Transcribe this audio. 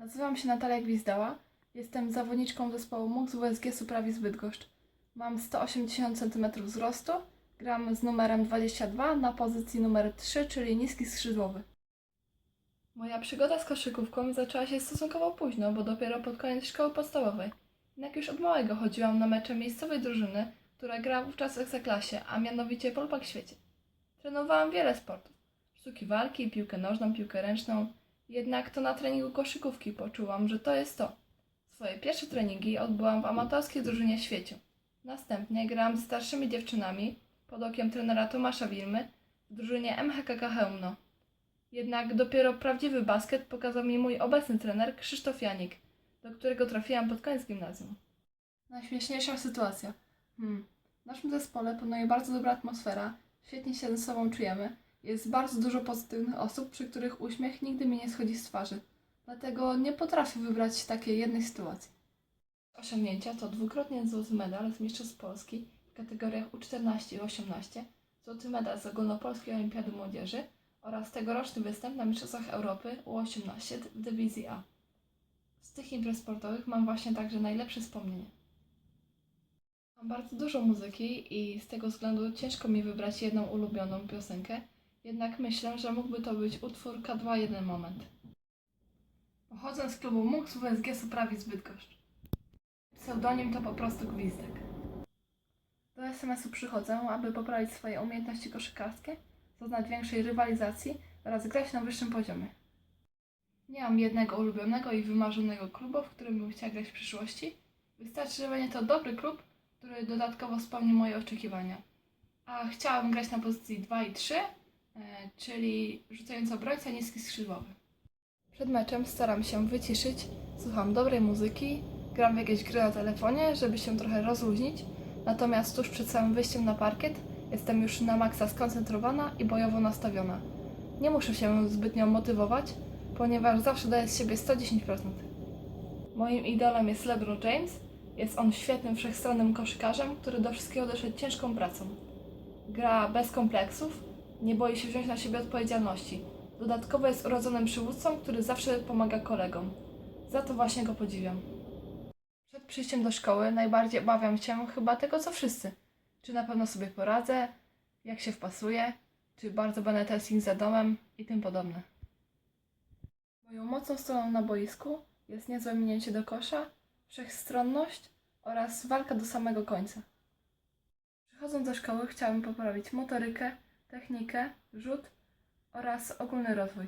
Nazywam się Natalia Gwizdała. Jestem zawodniczką zespołu MUX WSG Suprawi z Bydgoszcz. Mam 180 cm wzrostu. Gram z numerem 22 na pozycji numer 3, czyli niski skrzydłowy. Moja przygoda z koszykówką zaczęła się stosunkowo późno, bo dopiero pod koniec szkoły podstawowej. Jednak już od małego chodziłam na mecze miejscowej drużyny, która gra wówczas w Ekstraklasie, a mianowicie Polpak Świecie. Trenowałam wiele sportów. Sztuki walki, piłkę nożną, piłkę ręczną. Jednak to na treningu koszykówki poczułam, że to jest to. Swoje pierwsze treningi odbyłam w amatorskiej drużynie Świeciu. Następnie grałam z starszymi dziewczynami pod okiem trenera Tomasza Wilmy w drużynie MHKK Chełmno. Jednak dopiero prawdziwy basket pokazał mi mój obecny trener Krzysztof Janik, do którego trafiłam pod koniec gimnazjum. Najśmieszniejsza sytuacja. Hmm. W naszym zespole panuje bardzo dobra atmosfera, świetnie się ze sobą czujemy. Jest bardzo dużo pozytywnych osób, przy których uśmiech nigdy mi nie schodzi z twarzy. Dlatego nie potrafię wybrać takiej jednej sytuacji. Osiągnięcia to dwukrotnie złoty medal z Mistrzostw Polski w kategoriach U14 i 18, złoty medal z Ogólnopolskiej Olimpiady Młodzieży oraz tegoroczny występ na Mistrzostwach Europy U18 w dywizji A. Z tych imprez sportowych mam właśnie także najlepsze wspomnienia. Mam bardzo dużo muzyki i z tego względu ciężko mi wybrać jedną ulubioną piosenkę, jednak myślę, że mógłby to być utwór K2 Jeden Moment. Pochodzę z klubu MUX WSG Suprawic Bydgoszcz. Pseudonim to po prostu Gwizdek. Do SMS-u przychodzę, aby poprawić swoje umiejętności koszykarskie, zaznać większej rywalizacji oraz grać na wyższym poziomie. Nie mam jednego ulubionego i wymarzonego klubu, w którym bym chciała grać w przyszłości. Wystarczy, że będzie to dobry klub, który dodatkowo spełni moje oczekiwania. A chciałabym grać na pozycji 2 i 3, e, czyli rzucający obrońca, niski skrzydłowy. Przed meczem staram się wyciszyć, słucham dobrej muzyki, gram w jakieś gry na telefonie, żeby się trochę rozluźnić. Natomiast tuż przed samym wyjściem na parkiet jestem już na maksa skoncentrowana i bojowo nastawiona. Nie muszę się zbytnio motywować, ponieważ zawsze daję z siebie 110%. Moim idolem jest LeBron James. Jest on świetnym, wszechstronnym koszykarzem, który do wszystkiego doszedł ciężką pracą. Gra bez kompleksów, nie boi się wziąć na siebie odpowiedzialności. Dodatkowo jest urodzonym przywódcą, który zawsze pomaga kolegom. Za to właśnie go podziwiam. Przed przyjściem do szkoły najbardziej obawiam się chyba tego, co wszyscy. Czy na pewno sobie poradzę, jak się wpasuję, czy bardzo będę tęsknić za domem i tym podobne. Moją mocną stroną na boisku jest niezłe minięcie do kosza, wszechstronność oraz walka do samego końca. Przychodząc do szkoły chciałabym poprawić motorykę, technikę, rzut oraz ogólny rozwój.